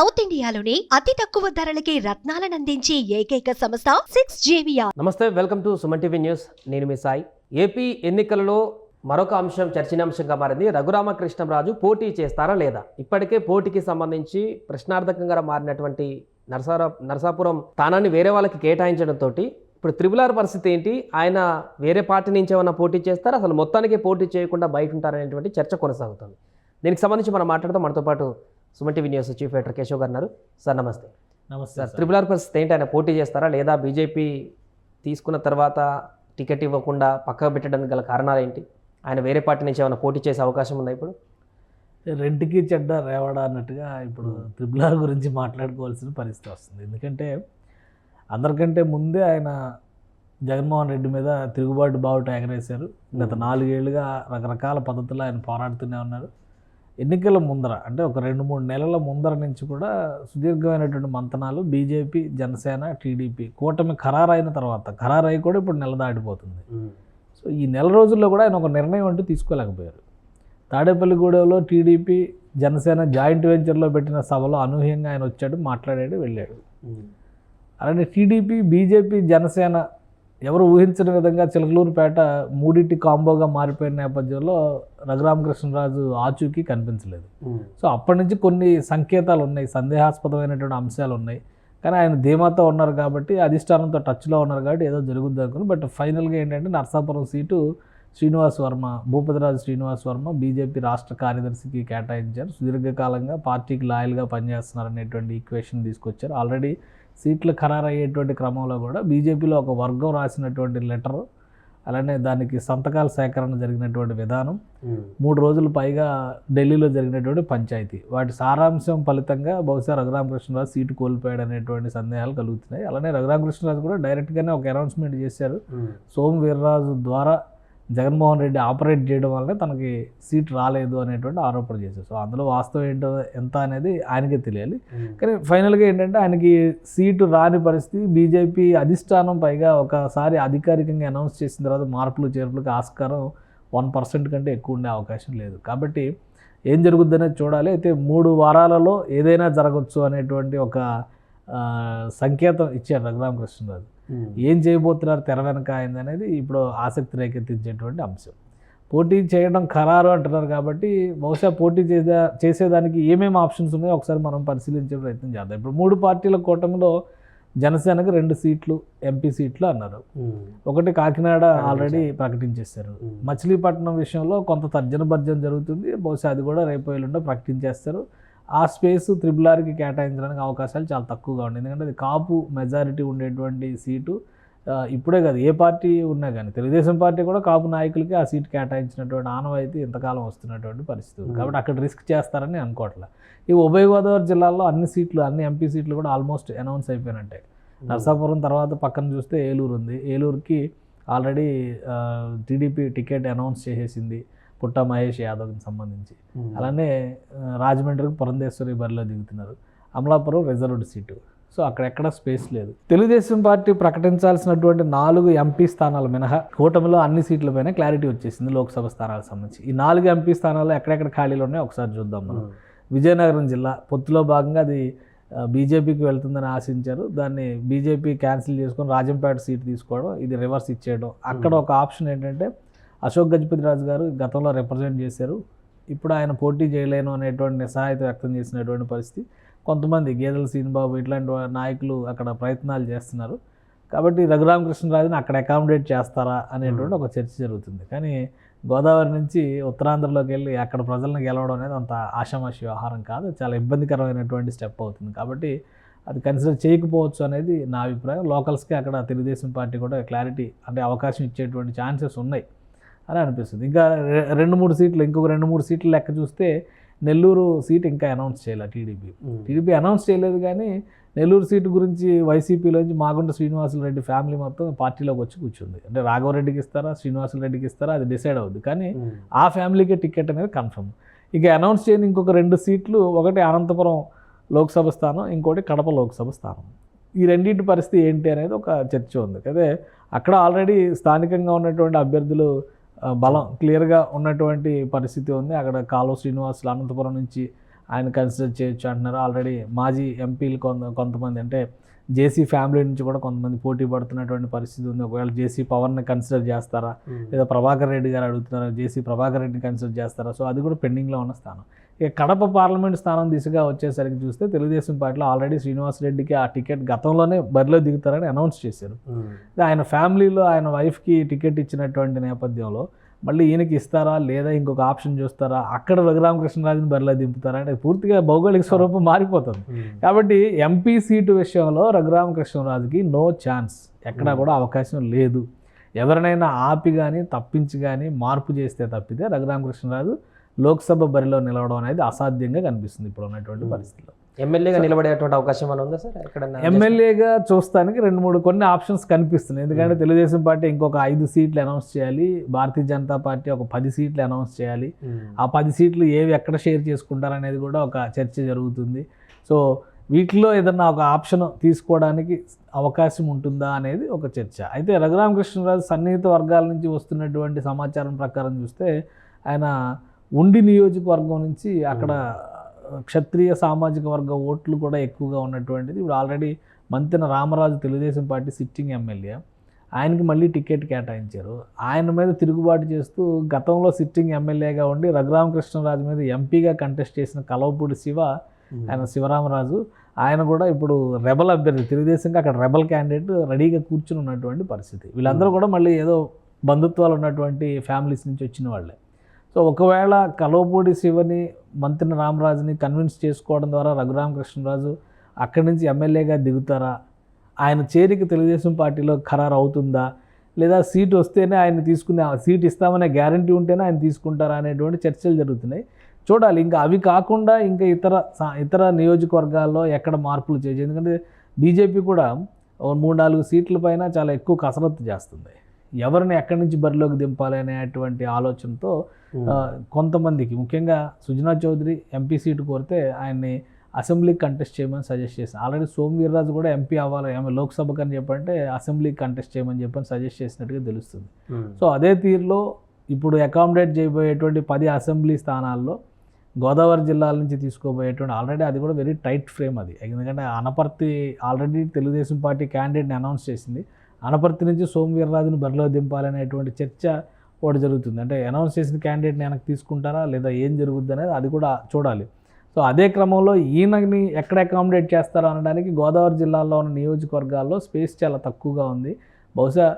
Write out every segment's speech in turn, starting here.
South ఇండియాలోని అతి తక్కువ ధరలకి రత్నాలనందించే ఏకైక సంస్థ సిక్స్ జేవియా నమస్తే welcome to Suman TV news. నేను మీ సాయి. ఏపీ ఎన్నికలలో మరొక అంశం చర్చనీయాంశంగా మారింది. రఘురామకృష్ణంరాజు పోటీ చేస్తారా లేదా? ఇప్పటికే పోటీకి సంబంధించి ప్రశ్నార్థకంగా మారినటువంటి నరసారా నరసాపురం స్థానాన్ని వేరే వాళ్ళకి కేటాయించడంతో ఇప్పుడు త్రిబులార్ పరిస్థితి ఏంటి? ఆయన వేరే పార్టీ నుంచి ఏమైనా పోటీ చేస్తారా? అసలు మొత్తానికి పోటీ చేయకుండా బయట ఉంటారనేటువంటి చర్చ కొనసాగుతుంది. దీనికి సంబంధించి మనం మాట్లాడతాం మనతో పాటు Suman TV news chief editor Keshav గారు సార్ నమస్తే. నమస్తే సార్ సార్. త్రిబులార్ పరిస్థితి ఏంటి ఆయన పోటీ చేస్తారా? లేదా బీజేపీ తీసుకున్న తర్వాత టికెట్ ఇవ్వకుండా పక్కకు పెట్టడానికి గల కారణాలు ఏంటి? ఆయన వేరే పార్టీ నుంచి ఏమైనా పోటీ చేసే అవకాశం ఉందా ఇప్పుడు? రెంటికి చెడ్డ రేవడా అన్నట్టుగా ఇప్పుడు త్రిబుల్ ఆర్ గురించి మాట్లాడుకోవాల్సిన పరిస్థితి వస్తుంది. ఎందుకంటే అందరికంటే ముందే ఆయన జగన్మోహన్ రెడ్డి మీద తిరుగుబాటు బావుట ఎగరేశారు. గత నాలుగేళ్ళుగా రకరకాల పద్ధతుల్లో ఆయన పోరాడుతూనే ఉన్నారు. ఎన్నికల ముందర అంటే ఒక రెండు మూడు నెలల ముందర నుంచి కూడా సుదీర్ఘమైనటువంటి మంతనాలు బీజేపీ జనసేన టీడీపీ కూటమి ఖరారైన తర్వాత ఖరారై కూడా ఇప్పుడు నెల దాటిపోతుంది. సో ఈ నెల రోజుల్లో కూడా ఆయన ఒక నిర్ణయం అంటూ తీసుకోలేకపోయారు. తాడేపల్లిగూడెంలో టీడీపీ జనసేన జాయింట్ వెంచర్లో పెట్టిన సభలో అనూహ్యంగా ఆయన వచ్చాడు మాట్లాడాడు వెళ్ళాడు. అలానే టీడీపీ బీజేపీ జనసేన ఎవరు ఊహించని విధంగా చిలకలూరుపేట మూడింటి కాంబోగా మారిపోయిన నేపథ్యంలో రఘురామకృష్ణరాజు ఆచూకీ కనిపించలేదు. సో అప్పటి నుంచి కొన్ని సంకేతాలు ఉన్నాయి సందేహాస్పదమైనటువంటి అంశాలు ఉన్నాయి. కానీ ఆయన ధీమాతో ఉన్నారు కాబట్టి అధిష్టానంతో టచ్లో ఉన్నారు కాబట్టి ఏదో జరుగుద్ది అనుకుని బట్ ఫైనల్గా ఏంటంటే నర్సాపురం సీటు శ్రీనివాస్ వర్మ భూపతిరాజు శ్రీనివాస్ వర్మ బీజేపీ రాష్ట్ర కార్యదర్శికి కేటాయించారు. సుదీర్ఘకాలంగా పార్టీకి లాయల్గా పనిచేస్తున్నారు అనేటువంటి ఈక్వేషన్ తీసుకొచ్చారు. ఆల్రెడీ సీట్లు ఖరారయ్యేటువంటి క్రమంలో కూడా బీజేపీలో ఒక వర్గం రాసినటువంటి లెటర్ అలానే దానికి సంతకాల సేకరణ జరిగినటువంటి విధానం మూడు రోజులు పైగా ఢిల్లీలో జరిగినటువంటి పంచాయతీ. వాటి సారాంశం ఫలితంగా బహుశా రఘురామకృష్ణరాజు సీటు కోల్పోయాడు అనేటువంటి సందేహాలు కలుగుతున్నాయి. అలానే రఘురామకృష్ణరాజు కూడా డైరెక్ట్గానే ఒక అనౌన్స్మెంట్ చేశారు. సోము వీర్రాజు ద్వారా జగన్మోహన్ రెడ్డి ఆపరేట్ చేయడం వల్లనే తనకి సీట్ రాలేదు అనేటువంటి ఆరోపణ చేశారు. సో అందులో వాస్తవం ఏంటో ఎంత అనేది ఆయనకే తెలియాలి. కానీ ఫైనల్గా ఏంటంటే ఆయనకి సీటు రాని పరిస్థితి బీజేపీ అధిష్టానం పైగా ఒకసారి అధికారికంగా అనౌన్స్ చేసిన తర్వాత మార్పులు చేర్పులకు ఆస్కారం వన్ పర్సెంట్ కంటే ఎక్కువ ఉండే అవకాశం లేదు. కాబట్టి ఏం జరుగుద్దనేది చూడాలి. అయితే మూడు వారాలలో ఏదైనా జరగచ్చు అనేటువంటి ఒక సంకేతం ఇచ్చారు రఘురామకృష్ణరాజు. ఏం చేయబోతున్నారు తెర వెనక అనేది ఇప్పుడు ఆసక్తి రేకెత్తించేటువంటి అంశం. పోటీ చేయడం ఖరారు అంటున్నారు కాబట్టి బహుశా పోటీ చేసే చేసేదానికి ఏమేమి ఆప్షన్స్ ఉన్నాయో ఒకసారి మనం పరిశీలించే ప్రయత్నం చేద్దాం. ఇప్పుడు మూడు పార్టీల కూటమిలో జనసేనకు రెండు సీట్లు ఎంపీ సీట్లు అన్నారు. ఒకటి కాకినాడ ఆల్రెడీ ప్రకటించేశారు. మచిలీపట్నం విషయంలో కొంత తర్జన భర్జన జరుగుతుంది. బహుశా అది కూడా రేపు ఎల్లుండో ప్రకటించేస్తారు. ఆ స్పేస్ త్రిబుల్ ఆర్కి కేటాయించడానికి అవకాశాలు చాలా తక్కువగా ఉన్నాయి. ఎందుకంటే అది కాపు మెజారిటీ ఉండేటువంటి సీటు. ఇప్పుడే కాదు ఏ పార్టీ ఉన్నా కానీ తెలుగుదేశం పార్టీ కూడా కాపు నాయకులకి ఆ సీట్ కేటాయించినటువంటి ఆనవాయితీ ఇంతకాలం వస్తున్నటువంటి పరిస్థితి ఉంది. కాబట్టి అక్కడ రిస్క్ చేస్తారని అనుకోవట్లే. ఈ ఉభయ గోదావరి జిల్లాల్లో అన్ని సీట్లు అన్ని ఎంపీ సీట్లు కూడా ఆల్మోస్ట్ అనౌన్స్ అయిపోయినట్టే. నర్సాపురం తర్వాత పక్కన చూస్తే ఏలూరు ఉంది. ఏలూరుకి ఆల్రెడీ టీడీపీ టికెట్ అనౌన్స్ చేసేసింది. పుట్ట మహేష్ యాదవ్కి సంబంధించి. అలానే రాజమండ్రికి పురంధేశ్వరి బరిలో దిగుతున్నారు. Amalapuram reserved seat. సో అక్కడ ఎక్కడ స్పేస్ లేదు. తెలుగుదేశం పార్టీ ప్రకటించాల్సినటువంటి నాలుగు ఎంపీ స్థానాలు మినహా కూటమిలో అన్ని సీట్లపైన క్లారిటీ వచ్చేసింది లోక్సభ స్థానాలకు సంబంధించి. ఈ నాలుగు ఎంపీ స్థానాల్లో ఎక్కడెక్కడ ఖాళీలు ఉన్నాయో ఒకసారి చూద్దాం మనం. విజయనగరం జిల్లా పొత్తులో భాగంగా అది బీజేపీకి వెళ్తుందని ఆశించారు. దాన్ని బీజేపీ క్యాన్సిల్ చేసుకొని రాజంపేట సీట్ తీసుకోవడం ఇది రివర్స్ ఇచ్చేయడం. అక్కడ ఒక ఆప్షన్ ఏంటంటే అశోక్ గజపతి రాజు గారు గతంలో రిప్రజెంట్ చేశారు. ఇప్పుడు ఆయన పోటీ చేయలేను అనేటువంటి నిస్సహాయత వ్యక్తం చేసినటువంటి పరిస్థితి. కొంతమంది గేదెల సీనిబాబు ఇట్లాంటి నాయకులు అక్కడ ప్రయత్నాలు చేస్తున్నారు. కాబట్టి రఘురామకృష్ణరాజుని అక్కడ అకామిడేట్ చేస్తారా అనేటువంటి ఒక చర్చ జరుగుతుంది. కానీ గోదావరి నుంచి ఉత్తరాంధ్రలోకి వెళ్ళి అక్కడ ప్రజలను గెలవడం అనేది అంత ఆషామాషి వ్యవహారం కాదు. చాలా ఇబ్బందికరమైనటువంటి స్టెప్ అవుతుంది. కాబట్టి అది కన్సిడర్ చేయకపోవచ్చు అనేది నా అభిప్రాయం. లోకల్స్కి అక్కడ తెలుగుదేశం పార్టీ కూడా క్లారిటీ అంటే అవకాశం ఇచ్చేటువంటి ఛాన్సెస్ ఉన్నాయి. అని అనిపిస్తుంది. ఇంకా రెండు మూడు సీట్లు ఇంకొక రెండు మూడు సీట్లు లెక్క చూస్తే నెల్లూరు సీట్ ఇంకా అనౌన్స్ చేయాలి టీడీపీ. టీడీపీ అనౌన్స్ చేయలేదు కానీ నెల్లూరు సీటు గురించి వైసీపీలోంచి మాగుంట శ్రీనివాసులు రెడ్డి ఫ్యామిలీ మొత్తం పార్టీలోకి వచ్చి కూర్చుంది. అంటే రాఘవరెడ్డికి ఇస్తారా శ్రీనివాసులు రెడ్డికి ఇస్తారా అది డిసైడ్ అవుద్ది. కానీ ఆ ఫ్యామిలీకే టికెట్ అనేది కన్ఫర్మ్. ఇక అనౌన్స్ చేయని ఇంకొక రెండు సీట్లు ఒకటి అనంతపురం లోక్సభ స్థానం ఇంకోటి కడప లోక్సభ స్థానం. ఈ రెండింటి పరిస్థితి ఏంటి అనేది ఒక చర్చ ఉంది. అదే అక్కడ ఆల్రెడీ స్థానికంగా ఉన్నటువంటి అభ్యర్థులు బలం క్లియర్గా ఉన్నటువంటి పరిస్థితి ఉంది. అక్కడ కాలువ శ్రీనివాసులు అనంతపురం నుంచి ఆయన కన్సిడర్ చేయొచ్చు అంటున్నారు. ఆల్రెడీ మాజీ ఎంపీలు కొంత కొంతమంది అంటే జేసీ ఫ్యామిలీ నుంచి కూడా కొంతమంది పోటీ పడుతున్నటువంటి పరిస్థితి ఉంది. ఒకవేళ జేసీ పవర్ని కన్సిడర్ చేస్తారా? లేదా ప్రభాకర్ రెడ్డి గారు అడుగుతున్నారు జేసీ ప్రభాకర్ రెడ్డిని కన్సిడర్ చేస్తారా? సో అది కూడా పెండింగ్లో ఉన్న స్థానం. ఇక కడప పార్లమెంట్ స్థానం దిశగా వచ్చేసరికి చూస్తే తెలుగుదేశం పార్టీలో ఆల్రెడీ శ్రీనివాస్ రెడ్డికి ఆ టికెట్ గతంలోనే బరిలో దిగుతారని అనౌన్స్ చేశారు. ఆయన ఫ్యామిలీలో ఆయన వైఫ్కి టికెట్ ఇచ్చినటువంటి నేపథ్యంలో మళ్ళీ ఈయనకి ఇస్తారా లేదా ఇంకొక ఆప్షన్ చూస్తారా? అక్కడ రఘురామకృష్ణరాజుని బరిలో దింపుతారా? అంటే పూర్తిగా భౌగోళిక స్వరూపం మారిపోతుంది. కాబట్టి ఎంపీ సీటు విషయంలో రఘురామకృష్ణరాజుకి నో ఛాన్స్ ఎక్కడా కూడా అవకాశం లేదు. ఎవరినైనా ఆపి కానీ తప్పించి కానీ మార్పు చేస్తే తప్పితే రఘురామకృష్ణరాజు లోక్సభ బరిలో నిలవడం అనేది అసాధ్యంగా కనిపిస్తుంది ఇప్పుడు ఉన్నటువంటి Hmm. పరిస్థితిలో. ఎమ్మెల్యేగా నిలబడేటువంటి అవకాశం ఏమైనా ఉందా సార్? ఎక్కడన్నా ఎమ్మెల్యేగా చూస్తానికి రెండు మూడు కొన్ని ఆప్షన్స్ కనిపిస్తున్నాయి. ఎందుకంటే తెలుగుదేశం పార్టీ ఇంకొక ఐదు సీట్లు అనౌన్స్ చేయాలి. భారతీయ జనతా పార్టీ ఒక పది సీట్లు అనౌన్స్ చేయాలి. ఉమ్. ఆ పది సీట్లు ఏవి ఎక్కడ షేర్ చేసుకుంటారు అనేది కూడా ఒక చర్చ జరుగుతుంది. సో వీటిలో ఏదన్నా ఒక ఆప్షన్ తీసుకోవడానికి అవకాశం ఉంటుందా అనేది ఒక చర్చ. అయితే రఘురామకృష్ణరాజు సన్నిహిత వర్గాల నుంచి వస్తున్నటువంటి సమాచారం ప్రకారం చూస్తే ఆయన ఉండి నియోజకవర్గం నుంచి అక్కడ క్షత్రియ సామాజిక వర్గ ఓట్లు కూడా ఎక్కువగా ఉన్నటువంటిది. ఇప్పుడు already Mantena Ramaraju Telugu Desam party sitting MLA. ఆయనకి మళ్ళీ టికెట్ కేటాయించారు. ఆయన మీద తిరుగుబాటు చేస్తూ గతంలో సిట్టింగ్ ఎమ్మెల్యేగా ఉండి రఘురామకృష్ణరాజు మీద ఎంపీగా కంటెస్ట్ చేసిన కలవపూడి శివ ఉమ్. ఆయన శివరామరాజు ఆయన కూడా ఇప్పుడు రెబల్ అభ్యర్థి తెలుగుదేశంకి అక్కడ రెబల్ క్యాండిడేట్ రెడీగా కూర్చుని ఉన్నటువంటి పరిస్థితి. వీళ్ళందరూ కూడా మళ్ళీ ఏదో బంధుత్వాలు ఉన్నటువంటి ఫ్యామిలీస్ నుంచి వచ్చిన వాళ్ళే. సో ఒకవేళ కలవపూడి శివని మంత్రి రామరాజుని కన్విన్స్ చేసుకోవడం ద్వారా రఘురామకృష్ణరాజు అక్కడి నుంచి ఎమ్మెల్యేగా దిగుతారా? ఆయన చేరిక తెలుగుదేశం పార్టీలో ఖరారు అవుతుందా? లేదా సీట్ వస్తేనే ఆయన తీసుకునే సీట్ ఇస్తామనే గ్యారంటీ ఉంటేనే ఆయన తీసుకుంటారా అనేటువంటి చర్చలు జరుగుతున్నాయి. చూడాలి ఇంకా అవి కాకుండా ఇంకా ఇతర ఇతర నియోజకవర్గాల్లో ఎక్కడ మార్పులు చేయొచ్చు ఎందుకంటే బీజేపీ కూడా మూడు నాలుగు సీట్ల పైన చాలా ఎక్కువ కసరత్తు చేస్తుంది. ఎవరిని ఎక్కడి నుంచి బరిలోకి దింపాలి అనేటువంటి ఆలోచనతో కొంతమందికి ముఖ్యంగా సుజనా చౌదరి ఎంపీ సీటు కోరితే ఆయన్ని అసెంబ్లీకి కంటెస్ట్ చేయమని సజెస్ట్ చేశాను ఆల్రెడీ సోమ్ వీర్రాజు కూడా ఎంపీ అవ్వాలి ఆమె లోక్సభకు అని చెప్పంటే అసెంబ్లీకి కంటెస్ట్ చేయమని చెప్పని సజెస్ట్ చేసినట్టుగా తెలుస్తుంది. సో అదే తీరులో ఇప్పుడు అకామిడేట్ చేయబోయేటువంటి పది అసెంబ్లీ స్థానాల్లో గోదావరి జిల్లాల నుంచి తీసుకోబోయేటువంటి ఆల్రెడీ అది కూడా వెరీ టైట్ ఫ్రేమ్ అది. ఎందుకంటే అనపర్తి ఆల్రెడీ తెలుగుదేశం పార్టీ క్యాండిడేట్ని అనౌన్స్ చేసింది. అనపర్తి నుంచి సోము వీర్రాజును బరిలో దింపాలనేటువంటి చర్చ కూడా జరుగుతుంది. అంటే అనౌన్స్ చేసిన క్యాండిడేట్ని వెనక్కి తీసుకుంటారా లేదా ఏం జరుగుద్ది అనేది అది కూడా చూడాలి. సో అదే క్రమంలో ఈయనని ఎక్కడ అకామిడేట్ చేస్తారో అనడానికి గోదావరి జిల్లాలో ఉన్న నియోజకవర్గాల్లో స్పేస్ చాలా తక్కువగా ఉంది. బహుశా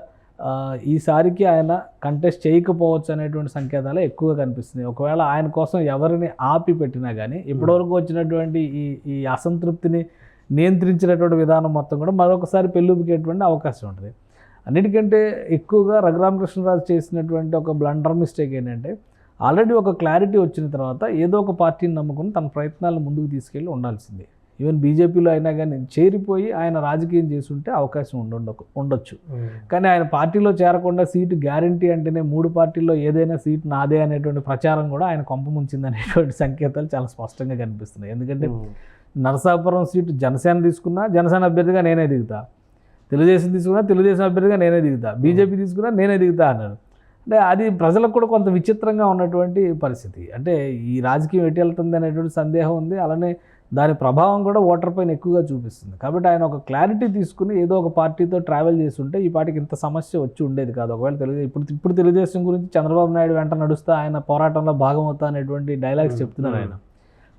ఈసారికి ఆయన కంటెస్ట్ చేయకపోవచ్చు అనేటువంటి సంకేతాలు ఎక్కువగా కనిపిస్తుంది ఒకవేళ ఆయన కోసం ఎవరిని ఆపి పెట్టినా కానీ ఇప్పటివరకు వచ్చినటువంటి ఈ ఈ అసంతృప్తిని నియంత్రించినటువంటి విధానం మొత్తం కూడా మరొకసారి పెళ్ళుపికేటువంటి అవకాశం ఉంటుంది అన్నిటికంటే ఎక్కువగా రఘురామకృష్ణరాజు చేసినటువంటి ఒక బ్లండర్ మిస్టేక్ ఏంటంటే ఆల్రెడీ ఒక క్లారిటీ వచ్చిన తర్వాత ఏదో ఒక పార్టీని నమ్ముకుని తన ప్రయత్నాలను ముందుకు తీసుకెళ్ళి ఉండాల్సింది ఈవెన్ బీజేపీలో అయినా కానీ చేరిపోయి ఆయన రాజకీయం చేస్తుంటే అవకాశం ఉండ ఉండొచ్చు. కానీ ఆయన పార్టీలో చేరకుండా సీటు గ్యారంటీ అంటేనే మూడు పార్టీల్లో ఏదైనా సీట్ నాదే అనేటువంటి ప్రచారం కూడా ఆయన కొంప ముంచింది అనేటువంటి సంకేతాలు చాలా స్పష్టంగా కనిపిస్తున్నాయి ఎందుకంటే. నరసాపురం సీటు జనసేన తీసుకున్నా జనసేన అభ్యర్థిగా నేనే దిగుతా. తెలుగుదేశం తీసుకున్నా తెలుగుదేశం అభ్యర్థిగా నేనే దిగుతా. బీజేపీ తీసుకున్నా నేనే దిగుతా అన్నాడు. అంటే అది ప్రజలకు కూడా కొంత విచిత్రంగా ఉన్నటువంటి పరిస్థితి. అంటే ఈ రాజకీయం ఎటు వెళ్తుంది అనేటువంటి సందేహం ఉంది. అలానే దాని ప్రభావం కూడా ఓటర్ పైన ఎక్కువగా చూపిస్తుంది. కాబట్టి ఆయన ఒక క్లారిటీ తీసుకుని ఏదో ఒక పార్టీతో ట్రావెల్ చేస్తుంటే ఈ పార్టీకి ఇంత సమస్య వచ్చి ఉండేది కాదు. ఒకవేళ తెలుగు ఇప్పుడు ఇప్పుడు తెలుగుదేశం గురించి చంద్రబాబు నాయుడు వెంట నడుస్తా ఆయన పోరాటంలో భాగం అవుతా అనేటువంటి డైలాగ్స్ చెప్తున్నారు ఆయన.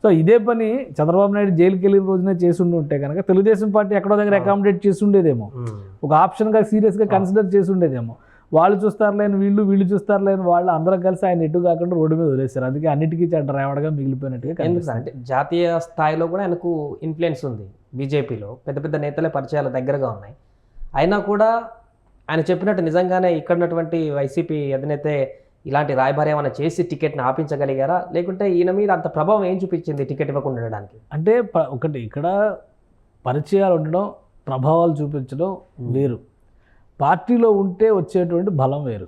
సో ఇదే పని చంద్రబాబు నాయుడు జైలుకి వెళ్ళిన రోజునే చేసి ఉండి ఉంటే కనుక తెలుగుదేశం పార్టీ ఎక్కడో దగ్గర అకామిడేట్ చేసి ఉండేదేమో. ఒక ఆప్షన్గా సీరియస్గా కన్సిడర్ చేసి ఉండేదేమో వాళ్ళు చూస్తారు లేని వీళ్ళు వీళ్ళు చూస్తారు లేని వాళ్ళు అందరం కలిసి ఆయన ఎటు కాకుండా రోడ్డు మీద వదిలేశారు. అందుకే అన్నిటికీ చెడ్డ రేవడగా మిగిలిపోయినట్టుగా ఎందుకు సార్ కనిపిస్తుంది. అంటే జాతీయ స్థాయిలో కూడా ఆయనకు ఇన్ఫ్లుయెన్స్ ఉంది బీజేపీలో. పెద్ద పెద్ద నేతలే పరిచయాలు దగ్గరగా ఉన్నాయి. అయినా కూడా ఆయన చెప్పినట్టు నిజంగానే ఇక్కడ ఉన్నటువంటి వైసీపీ అధినేత ఇలాంటి రాయబారి ఏమైనా చేసి టికెట్ని ఆపించగలిగారా? లేకుంటే ఈయన మీద అంత ప్రభావం ఏం చూపించింది టికెట్ ఇవ్వకుండా ఉండడానికి? అంటే ఒకటి ఇక్కడ పరిచయాలు ఉండడం ప్రభావాలు చూపించడం వేరు. పార్టీలో ఉంటే వచ్చేటువంటి బలం వేరు.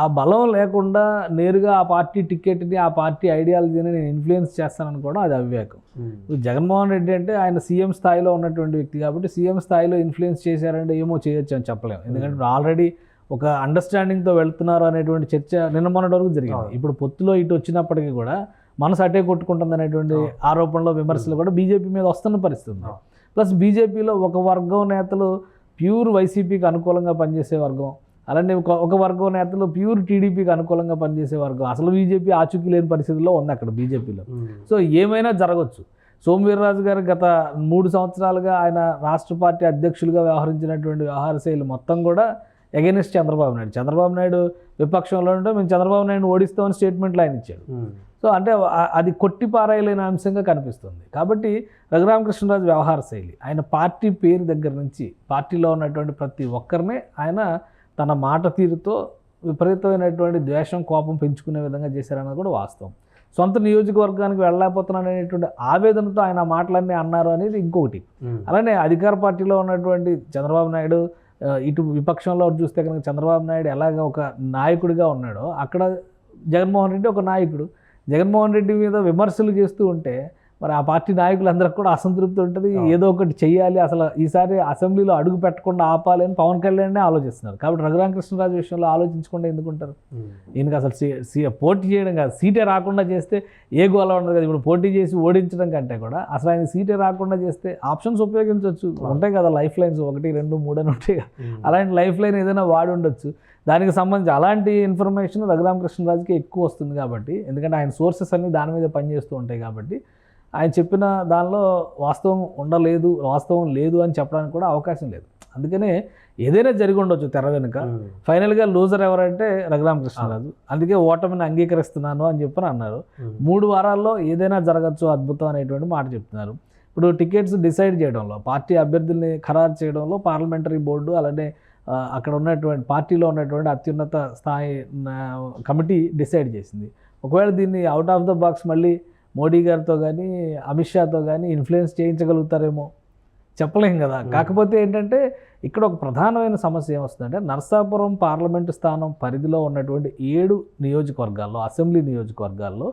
ఆ బలం లేకుండా నేరుగా ఆ పార్టీ టికెట్ని ఆ పార్టీ ఐడియాలజీని నేను ఇన్ఫ్లుయెన్స్ చేస్తాననుకోవడం అది అవివేకం. ఇప్పుడు జగన్మోహన్ రెడ్డి అంటే ఆయన సీఎం స్థాయిలో ఉన్నటువంటి వ్యక్తి కాబట్టి సీఎం స్థాయిలో ఇన్ఫ్లుయెన్స్ చేశారంటే ఏమో చేయొచ్చు అని చెప్పలేము ఎందుకంటే ఆల్రెడీ ఒక అండర్స్టాండింగ్తో వెళ్తున్నారు అనేటువంటి చర్చ నిన్న మొన్నటి వరకు జరిగింది. ఇప్పుడు పొత్తులో ఇటు వచ్చినప్పటికీ కూడా మనసు అటే కొట్టుకుంటుంది అనేటువంటి. ఆరోపణలు విమర్శలు కూడా బీజేపీ మీద వస్తున్న పరిస్థితి. ప్లస్ బీజేపీలో ఒక వర్గం నేతలు ప్యూర్ వైసీపీకి అనుకూలంగా పనిచేసే వర్గం అలానే ఒక ఒక వర్గం నేతలు ప్యూర్ టీడీపీకి అనుకూలంగా పనిచేసే వర్గం అసలు బీజేపీ ఆచూకీ లేని పరిస్థితుల్లో ఉంది అక్కడ బీజేపీలో సో ఏమైనా జరగచ్చు సోమవీర్రాజు గారు గత మూడు సంవత్సరాలుగా ఆయన రాష్ట్ర పార్టీ అధ్యక్షులుగా వ్యవహరించినటువంటి వ్యవహార శైలి మొత్తం కూడా ఎగెనిస్ట్ చంద్రబాబు నాయుడు. చంద్రబాబు నాయుడు విపక్షంలో ఉంటే మేము చంద్రబాబు నాయుడు ఓడిస్తామని స్టేట్మెంట్లు ఆయన ఇచ్చాడు. సో అంటే ఆ- అది కొట్టి పారాయలేని అంశంగా కనిపిస్తుంది. కాబట్టి రఘురామకృష్ణరాజు వ్యవహార శైలి ఆయన పార్టీ పేరు దగ్గర నుంచి పార్టీలో ఉన్నటువంటి ప్రతి ఒక్కరిని ఆయన తన మాట తీరుతో విపరీతమైనటువంటి ద్వేషం కోపం పెంచుకునే విధంగా చేశారన్నది కూడా వాస్తవం. సొంత నియోజకవర్గానికి వెళ్ళలేకపోతున్నాను అనేటువంటి ఆవేదనతో ఆయన మాటలన్నీ అన్నారు అనేది ఇంకొకటి. అలానే అధికార పార్టీలో ఉన్నటువంటి చంద్రబాబు నాయుడు ఇటు విపక్షంలో చూస్తే కనుక చంద్రబాబు నాయుడు ఎలాగ ఒక నాయకుడిగా ఉన్నాడో అక్కడ జగన్మోహన్ రెడ్డి ఒక నాయకుడు. జగన్మోహన్ రెడ్డి మీద విమర్శలు చేస్తూ ఉంటే మరి ఆ పార్టీ నాయకులందరికీ కూడా అసంతృప్తి ఉంటుంది. ఏదో ఒకటి చెయ్యాలి. అసలు ఈసారి అసెంబ్లీలో అడుగు పెట్టకుండా ఆపాలి అని పవన్ కళ్యాణ్ ఆలోచిస్తున్నారు. కాబట్టి రఘురామకృష్ణరాజు విషయంలో ఆలోచించకుండా ఎందుకుంటారు? ఈయనకి అసలు పోటీ చేయడం కాదు. సీటే రాకుండా చేస్తే ఏ గోల ఉండదు కదా. ఇప్పుడు పోటీ చేసి ఓడించడం కంటే కూడా అసలు ఆయన సీటే రాకుండా చేస్తే ఆప్షన్స్ ఉపయోగించవచ్చు ఉంటాయి కదా లైఫ్ లైన్స్ ఒకటి రెండు మూడు అని ఉంటాయి కదా. అలాంటి లైఫ్ లైన్ ఏదైనా వాడి ఉండొచ్చు. దానికి సంబంధించి అలాంటి ఇన్ఫర్మేషన్ రఘురామకృష్ణరాజుకి ఎక్కువ వస్తుంది కాబట్టి. ఎందుకంటే ఆయన సోర్సెస్ అన్నీ దాని మీద పనిచేస్తూ ఉంటాయి కాబట్టి ఆయన చెప్పిన దానిలో వాస్తవం ఉండలేదు వాస్తవం లేదు అని చెప్పడానికి కూడా అవకాశం లేదు. అందుకనే ఏదైనా జరిగి ఉండొచ్చు తెర వెనుక. ఫైనల్గా లూజర్ ఎవరంటే రఘురామకృష్ణరాజు. అందుకే ఓటమిని అంగీకరిస్తున్నాను అని చెప్పని అన్నారు. మూడు వారాల్లో ఏదైనా జరగచ్చు అద్భుతం అనేటువంటి మాట చెప్తున్నారు. ఇప్పుడు టికెట్స్ డిసైడ్ చేయడంలో పార్టీ అభ్యర్థుల్ని ఖరారు చేయడంలో పార్లమెంటరీ బోర్డు అలానే అక్కడ ఉన్నటువంటి పార్టీలో ఉన్నటువంటి అత్యున్నత స్థాయి కమిటీ డిసైడ్ చేసింది. ఒకవేళ దీన్ని అవుట్ ఆఫ్ ద బాక్స్ మళ్ళీ మోడీ గారితో కానీ అమిత్ షాతో కానీ ఇన్ఫ్లుయెన్స్ చేయించగలుగుతారేమో చెప్పలేం కదా. కాకపోతే ఏంటంటే ఇక్కడ ఒక ప్రధానమైన సమస్య ఏమొస్తుందంటే నర్సాపురం పార్లమెంటు స్థానం పరిధిలో ఉన్నటువంటి ఏడు నియోజకవర్గాల్లో అసెంబ్లీ నియోజకవర్గాల్లో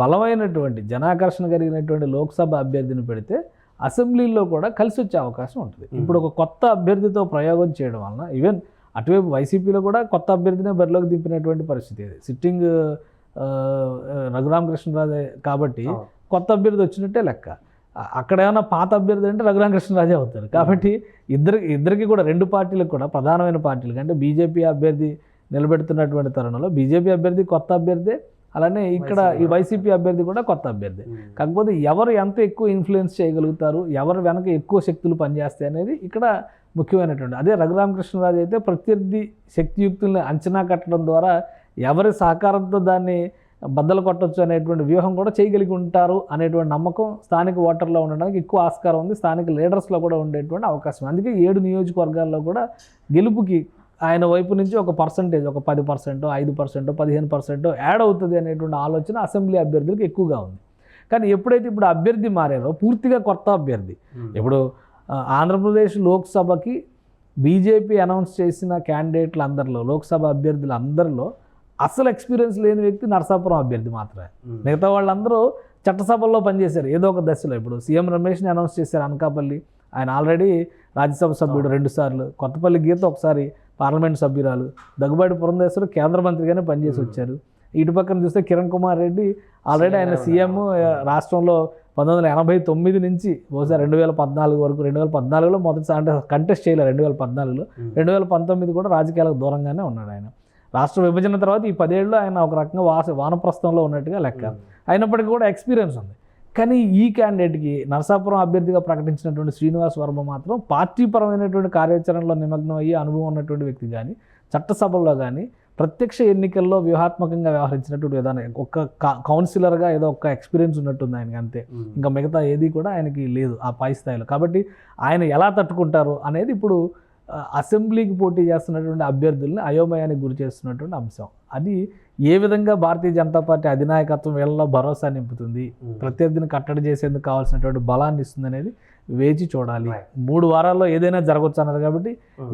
బలమైనటువంటి జనాకర్షణ కలిగినటువంటి లోక్సభ అభ్యర్థిని పెడితే అసెంబ్లీలో కూడా కలిసి వచ్చే అవకాశం ఉంటుంది. ఇప్పుడు ఒక కొత్త అభ్యర్థితో ప్రయోగం చేయడం వలన ఈవెన్ అటువైపు వైసీపీలో కూడా కొత్త అభ్యర్థినే బరిలోకి దింపినటువంటి పరిస్థితి ఇది. సిట్టింగ్ రఘురామకృష్ణరాజే కాబట్టి. కొత్త అభ్యర్థి వచ్చినట్టే లెక్క. అక్కడ ఏమైనా పాత అభ్యర్థి అంటే రఘురామకృష్ణరాజే అవుతారు. కాబట్టి ఇద్దరు ఇద్దరికి కూడా రెండు పార్టీలకు కూడా ప్రధానమైన పార్టీలకు అంటే బీజేపీ అభ్యర్థి నిలబెడుతున్నటువంటి తరుణంలో బీజేపీ అభ్యర్థి కొత్త అభ్యర్థి అలానే ఇక్కడ ఈ వైసీపీ అభ్యర్థి కూడా కొత్త అభ్యర్థి. కాకపోతే ఎవరు ఎంత ఎక్కువ ఇన్ఫ్లుయెన్స్ చేయగలుగుతారు ఎవరు వెనక ఎక్కువ శక్తులు పనిచేస్తాయి అనేది ఇక్కడ ముఖ్యమైనటువంటి అదే రఘురామకృష్ణరాజు అయితే ప్రత్యర్థి శక్తియుక్తుల్ని అంచనా కట్టడం ద్వారా ఎవరి సహకారంతో దాన్ని బద్దలు కొట్టొచ్చు అనేటువంటి వ్యూహం కూడా చేయగలిగి ఉంటారు అనేటువంటి నమ్మకం స్థానిక ఓటర్లో ఉండడానికి ఎక్కువ ఆస్కారం ఉంది. స్థానిక లీడర్స్లో కూడా ఉండేటువంటి అవకాశం. అందుకే ఏడు నియోజకవర్గాల్లో కూడా గెలుపుకి ఆయన వైపు నుంచి ఒక పర్సంటేజ్ ఒక పది పర్సెంట్ ఐదు పర్సెంట్ పదిహేను పర్సెంట్ యాడ్ అవుతుంది అనేటువంటి ఆలోచన అసెంబ్లీ అభ్యర్థులకు ఎక్కువగా ఉంది. కానీ ఎప్పుడైతే ఇప్పుడు అభ్యర్థి మారారో పూర్తిగా కొత్త అభ్యర్థి. ఇప్పుడు ఆంధ్రప్రదేశ్ లోక్సభకి బీజేపీ అనౌన్స్ చేసిన క్యాండిడేట్ల అందరిలో లోక్సభ అభ్యర్థుల అందరిలో అసలు ఎక్స్పీరియన్స్ లేని వ్యక్తి నరసాపురం అభ్యర్థి మాత్రమే. మిగతా వాళ్ళందరూ చట్టసభల్లో పనిచేశారు. ఏదో ఒక దశలో. ఇప్పుడు సీఎం రమేష్ని అనౌన్స్ చేశారు అనకాపల్లి. ఆయన ఆల్రెడీ రాజ్యసభ సభ్యుడు రెండుసార్లు. కొత్తపల్లి గీత ఒకసారి పార్లమెంట్ సభ్యురాలు. దగ్గుబాటి పురంధేశ్వరు కేంద్ర మంత్రిగానే పనిచేసి వచ్చారు. ఇటు పక్కన చూస్తే కిరణ్ కుమార్ రెడ్డి ఆల్రెడీ ఆయన సీఎం రాష్ట్రంలో పంతొమ్మిది వందల ఎనభై తొమ్మిది నుంచి బహుశా రెండు వేల పద్నాలుగు వరకు రెండు వేల పద్నాలుగులో మొదటిసారి అంటే కంటెస్ట్ చేయలేదు రెండు వేల పద్నాలుగులో. రెండు వేల పంతొమ్మిది కూడా రాజకీయాలకు దూరంగానే ఉన్నాడు ఆయన. రాష్ట్ర విభజన తర్వాత ఈ పదేళ్ళు ఆయన ఒక రకంగా వాస వానప్రస్థంలో ఉన్నట్టుగా లెక్క. అయినప్పటికీ కూడా ఎక్స్పీరియన్స్ ఉంది. కానీ ఈ క్యాండిడేట్కి నరసాపురం అభ్యర్థిగా ప్రకటించినటువంటి శ్రీనివాస్ వర్మ మాత్రం పార్టీ పరమైనటువంటి కార్యాచరణలో నిమగ్నం అయ్యి అనుభవం ఉన్నటువంటి వ్యక్తి కానీ చట్టసభల్లో కానీ ప్రత్యక్ష ఎన్నికల్లో వ్యూహాత్మకంగా వ్యవహరించినటువంటి విధానం ఒక్క కా- కౌన్సిలర్గా ఏదో ఒక్క ఎక్స్పీరియన్స్ ఉన్నట్టుంది ఆయనకి అంతే. ఇంకా మిగతా ఏది కూడా ఆయనకి లేదు ఆ పై స్థాయిలో. కాబట్టి ఆయన ఎలా తట్టుకుంటారు అనేది ఇప్పుడు అసెంబ్లీకి పోటీ చేస్తున్నటువంటి అభ్యర్థుల్ని అయోమయానికి గురి చేస్తున్నటువంటి అంశం. అది ఏ విధంగా భారతీయ జనతా పార్టీ అధినాయకత్వం వీళ్ళలో భరోసా నింపుతుంది? ప్రత్యర్థిని కట్టడి చేసేందుకు కావాల్సినటువంటి బలాన్ని ఇస్తుంది అనేది వేచి చూడాలి. మూడు వారాల్లో ఏదైనా జరగవచ్చు అన్నారు కాబట్టి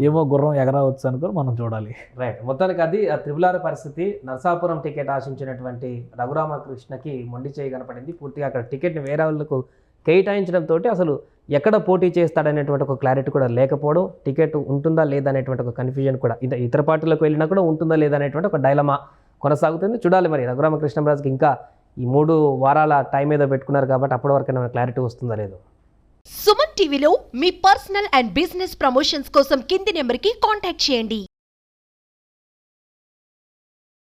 ఏమో గుర్రం ఎగరవచ్చు అనుకొని మనం చూడాలి. రైట్ మొత్తానికి అది ఆ త్రిపులార పరిస్థితి నరసాపురం టికెట్ ఆశించినటువంటి రఘురామకృష్ణకి మొండి చేయి కనపడింది. పూర్తిగా అక్కడ టికెట్ని వేరే వాళ్ళకు కేటాయించడంతో అసలు ఎక్కడ పోటీ చేస్తాడనేటువంటి ఒక క్లారిటీ కూడా లేకపోవడం టికెట్ ఉంటుందా లేదా అనేటువంటి ఒక కన్ఫ్యూజన్ కూడా ఇత- ఇతర పార్టీలకు వెళ్ళినా కూడా ఉంటుందా లేదా అనేటువంటి ఒక డైలమా కొనసాగుతుంది. చూడాలి మరి రఘురామకృష్ణరాజుకి ఇంకా ఈ మూడు వారాల టైం ఏదో పెట్టుకున్నారు కాబట్టి అప్పటి వరకు క్లారిటీ వస్తుందా లేదో. సుమన్ టీవీలో మీ పర్సనల్ అండ్ బిజినెస్ ప్రమోషన్స్ కోసం కింది నెంబర్కి కాంటాక్ట్ చేయండి.